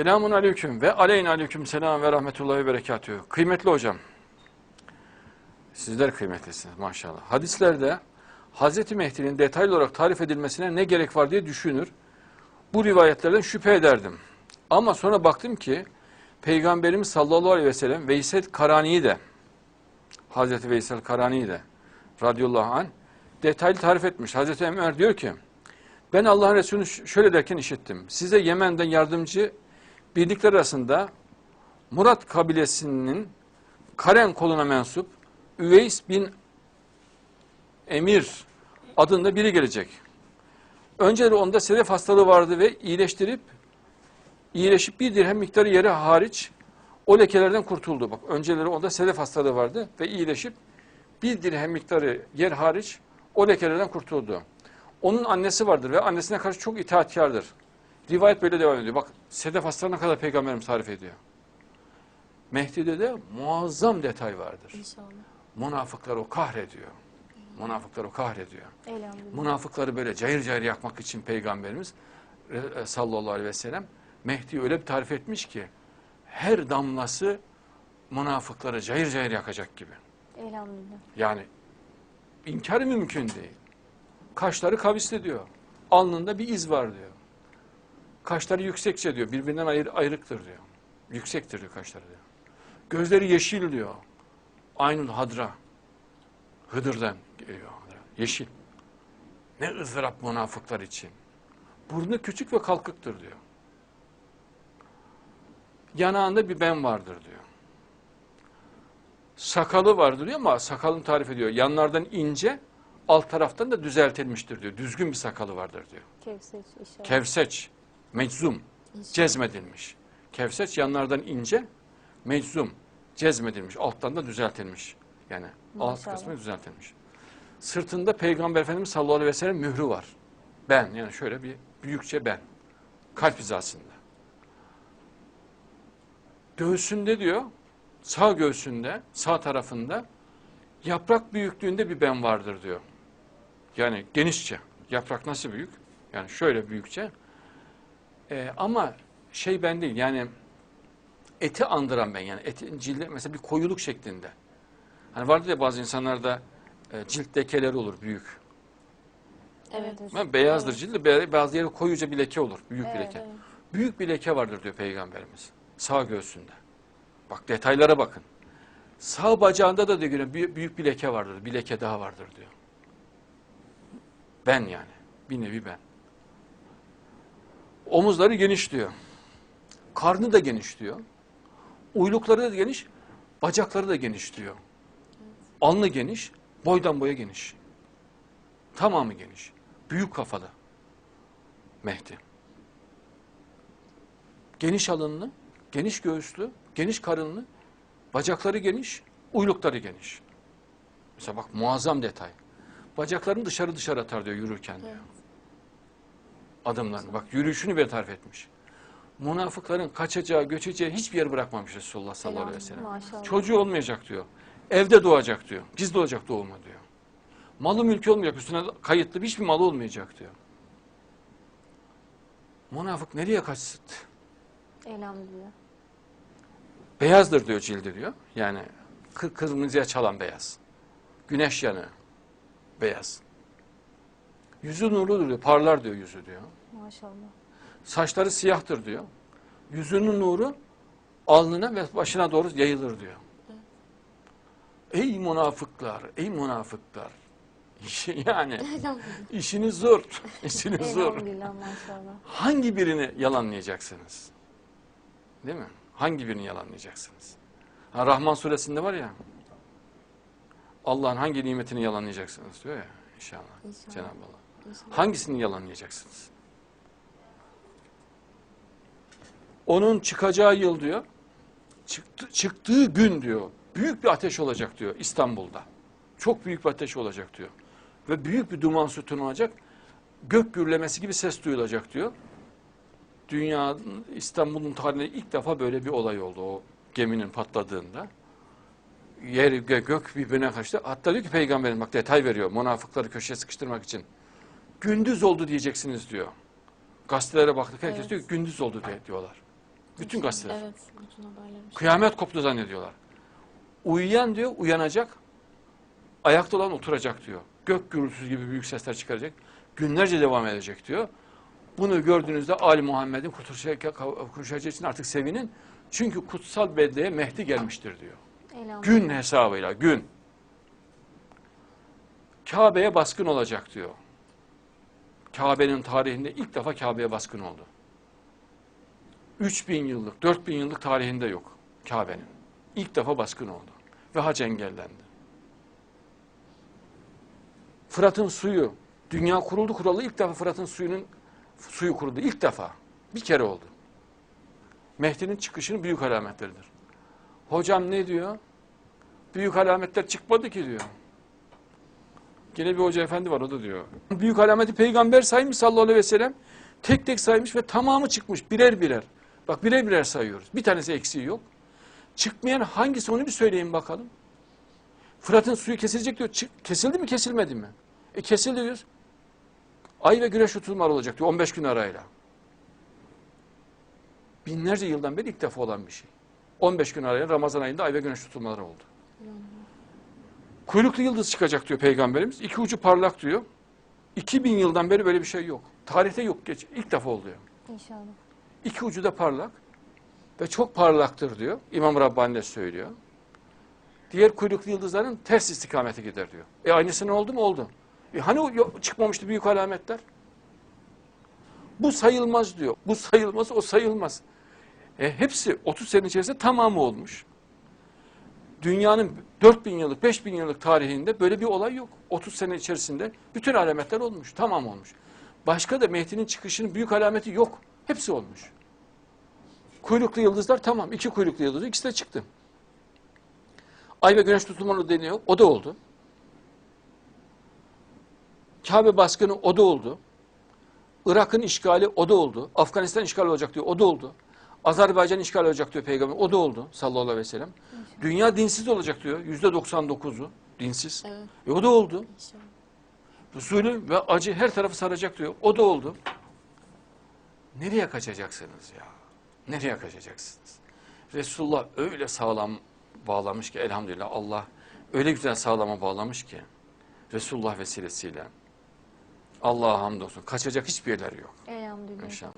Selamun aleyküm ve aleyhin aleyküm selam ve rahmetullahi ve berekatühü. Kıymetli hocam, sizler kıymetlisiniz maşallah. Hadislerde Hazreti Mehdi'nin detaylı olarak tarif edilmesine ne gerek var diye düşünür. Bu rivayetlerden şüphe ederdim. Ama sonra baktım ki Peygamberimiz sallallahu aleyhi ve sellem Veysel Karani'yi de Hazreti Veysel Karani'yi de radıyallahu anh detaylı tarif etmiş. Hazreti Ömer diyor ki ben Allah'ın Resulü'nü şöyle derken işittim. Size Yemen'den yardımcı birlikler arasında Murat kabilesinin Karen koluna mensup Üveys bin Emir adında biri gelecek. Önceleri onda sedef hastalığı vardı ve iyileştirip iyileşip bir dirhem miktarı yeri hariç o lekelerden kurtuldu. Bak önceleri onda sedef hastalığı vardı ve iyileşip bir dirhem miktarı yer hariç o lekelerden kurtuldu. Onun annesi vardır ve annesine karşı çok itaatkardır. Rivayet böyle devam ediyor. Bak sedef hastalığına kadar peygamberimiz tarif ediyor. Mehdi'de de muazzam detay vardır. İnşallah. Münafıklar o kahrediyor. Münafıklar o kahrediyor. Elhamdülillah. Münafıkları böyle cayır cayır yakmak için peygamberimiz e, sallallahu aleyhi ve sellem Mehdi öyle bir tarif etmiş ki her damlası münafıkları cayır cayır yakacak gibi. Elhamdülillah. Yani inkarı mümkün değil. Kaşları kavisli diyor. Alnında bir iz var diyor. Kaşları yüksekçe diyor. Birbirinden ayır, ayrıktır diyor. Yüksektir diyor kaşları diyor. Gözleri yeşil diyor. Aynul hadra. Hıdır'dan geliyor. Yeşil. Ne ızdırap münafıklar için. Burnu küçük ve kalkıktır diyor. Yanağında bir ben vardır diyor. Sakalı vardır diyor ama sakalını tarif ediyor. Yanlardan ince, alt taraftan da düzeltilmiştir diyor. Düzgün bir sakalı vardır diyor. Kevseç inşallah. Kevseç, meczum, cezmedilmiş. Kevseç yanlardan ince, meczum, cezmedilmiş. Alttan da düzeltilmiş. Yani alt kısmı düzeltilmiş. Sırtında Peygamber Efendimiz sallallahu aleyhi ve sellem mührü var. Ben yani şöyle bir büyükçe ben. Kalp hizasında. Göğsünde diyor, sağ göğsünde, sağ tarafında yaprak büyüklüğünde bir ben vardır diyor. Yani genişçe. Yaprak nasıl büyük? Yani şöyle büyükçe. Ee, ama şey ben değil yani eti andıran ben yani etin cildi mesela bir koyuluk şeklinde. Hani vardır ya bazı insanlarda e, cilt lekeleri olur büyük. Evet. Ben beyazdır cildi bazı yeri koyuca bir leke olur. Büyük bir leke. evet. Büyük bir leke vardır diyor Peygamberimiz. Sağ göğsünde. Bak detaylara bakın. Sağ bacağında da diyor büyük, büyük bir leke vardır. Bir leke daha vardır diyor. Ben yani. Bir nevi ben. Omuzları geniş diyor. Karnı da geniş diyor. Uylukları da geniş. Bacakları da geniş diyor. Alnı geniş. Boydan boya geniş. Tamamı geniş. Büyük kafalı. Mehdi. Geniş alınlı, geniş göğüslü, geniş karınlı, bacakları geniş, uylukları geniş. Mesela bak muazzam detay. Bacaklarını dışarı dışarı atar diyor yürürken diyor. Adımlarını. Bak yürüyüşünü bir tarif etmiş. Münafıkların kaçacağı, göçeceği hiçbir yer bırakmamış Resulullah sallallahu aleyhi ve sellem. Maşallah. Çocuğu olmayacak diyor. Evde doğacak diyor. Gizli olacak doğumu diyor. Malı mülkü olmayacak. Üstüne kayıtlı hiçbir malı olmayacak diyor. Münafık nereye kaçsın? Elhamdülillah. Beyazdır diyor cildi diyor. Yani kır, kırmızıya çalan beyaz. Güneş yanığı. Beyaz. Yüzü nurludur diyor. Parlar diyor yüzü diyor. Maşallah. Saçları siyahtır diyor. Yüzünün nuru alnına ve başına doğru yayılır diyor. Ey münafıklar, ey münafıklar. İşi- Yani işiniz zor. İşiniz zor. Hangi birini yalanlayacaksınız? Değil mi? Hangi birini yalanlayacaksınız? Ha, Rahman suresinde var ya. Allah'ın hangi nimetini yalanlayacaksınız diyor ya inşallah. İnşallah. Cenab-ı Allah. Hangisini yalanlayacaksınız? Onun çıkacağı yıl diyor, çıktı, çıktığı gün diyor, büyük bir ateş olacak diyor İstanbul'da. Çok büyük bir ateş olacak diyor. Ve büyük bir duman sütunu olacak. Gök gürlemesi gibi ses duyulacak diyor. Dünya, İstanbul'un tarihinde ilk defa böyle bir olay oldu o geminin patladığında. Yer gö- gök birbirine kaçtı. Hatta diyor ki peygamberin bak detay veriyor münafıkları köşeye sıkıştırmak için. Gündüz oldu diyeceksiniz diyor. Gazetelere baktık herkes Evet. diyor gündüz oldu diye diyorlar. Bütün gazeteler. Evet. Bütün haberler. Kıyamet koptu zannediyorlar. Uyuyan diyor uyanacak, ayakta olan oturacak diyor. Gök gürültüsü gibi büyük sesler çıkaracak. Günlerce devam edecek diyor. Bunu gördüğünüzde Ali Muhammed'in kurtuluşacağı için artık sevinin. Çünkü kutsal beldeye Mehdi gelmiştir diyor. Elhamdülillah. Gün hesabıyla gün. Kabe'ye baskın olacak diyor. Kabe'nin tarihinde ilk defa Kabe'ye baskın oldu. 3000 yıllık, 4000 yıllık tarihinde yok Kabe'nin. İlk defa baskın oldu ve hac engellendi. Fırat'ın suyu, dünya kuruldu kuralı ilk defa Fırat'ın suyunun suyu kuruldu. ilk defa. Bir kere oldu. Mehdi'nin çıkışının büyük alametleridir. Hocam ne diyor? Büyük alametler çıkmadı ki diyor. Yine bir hoca efendi var o da diyor. Büyük alameti peygamber saymış sallallahu aleyhi ve sellem. Tek tek saymış ve tamamı çıkmış birer birer. Bak birer birer sayıyoruz. Bir tanesi eksiği yok. Çıkmayan hangisi onu bir söyleyin bakalım. Fırat'ın suyu kesilecek diyor. Çık- kesildi mi kesilmedi mi? E kesildi diyoruz. Ay ve güneş tutulmaları olacak diyor 15 gün arayla. Binlerce yıldan beri ilk defa olan bir şey. 15 gün arayla Ramazan ayında ay ve güneş tutulmaları oldu. Kuyruklu yıldız çıkacak diyor peygamberimiz. İki ucu parlak diyor. 2000 yıldan beri böyle bir şey yok. Tarihte yok. Geç, ilk defa oluyor. İnşallah. İki ucu da parlak ve çok parlaktır diyor. İmam Rabbani de söylüyor. Diğer kuyruklu yıldızların ters istikamete gider diyor. E aynısı oldu mu? Oldu. E hani o çıkmamıştı büyük alametler? Bu sayılmaz diyor. Bu sayılmaz, o sayılmaz. E hepsi 30 sene içerisinde tamamı olmuş. Dünyanın 4000 yıllık, 5000 yıllık tarihinde böyle bir olay yok. 30 sene içerisinde bütün alametler olmuş, tamam olmuş. Başka da Mehdi'nin çıkışının büyük alameti yok. Hepsi olmuş. Kuyruklu yıldızlar tamam. iki kuyruklu yıldız. ikisi de çıktı. Ay ve güneş tutulmaları deniyor. O da oldu. Kabe baskını o da oldu. Irak'ın işgali o da oldu. Afganistan işgal olacak diyor. O da oldu. Azerbaycan işgal olacak diyor peygamber. O da oldu sallallahu aleyhi ve sellem. Dünya dinsiz olacak diyor. Yüzde 99'u dinsiz. Evet. E o da oldu. İnşallah. Zulüm ve acı her tarafı saracak diyor. O da oldu. Nereye kaçacaksınız ya? Nereye kaçacaksınız? Resulullah öyle sağlam bağlamış ki elhamdülillah Allah öyle güzel sağlama bağlamış ki Resulullah vesilesiyle. Allah'a hamdolsun. Kaçacak hiçbir yerler yok Elhamdülillah. inşallah.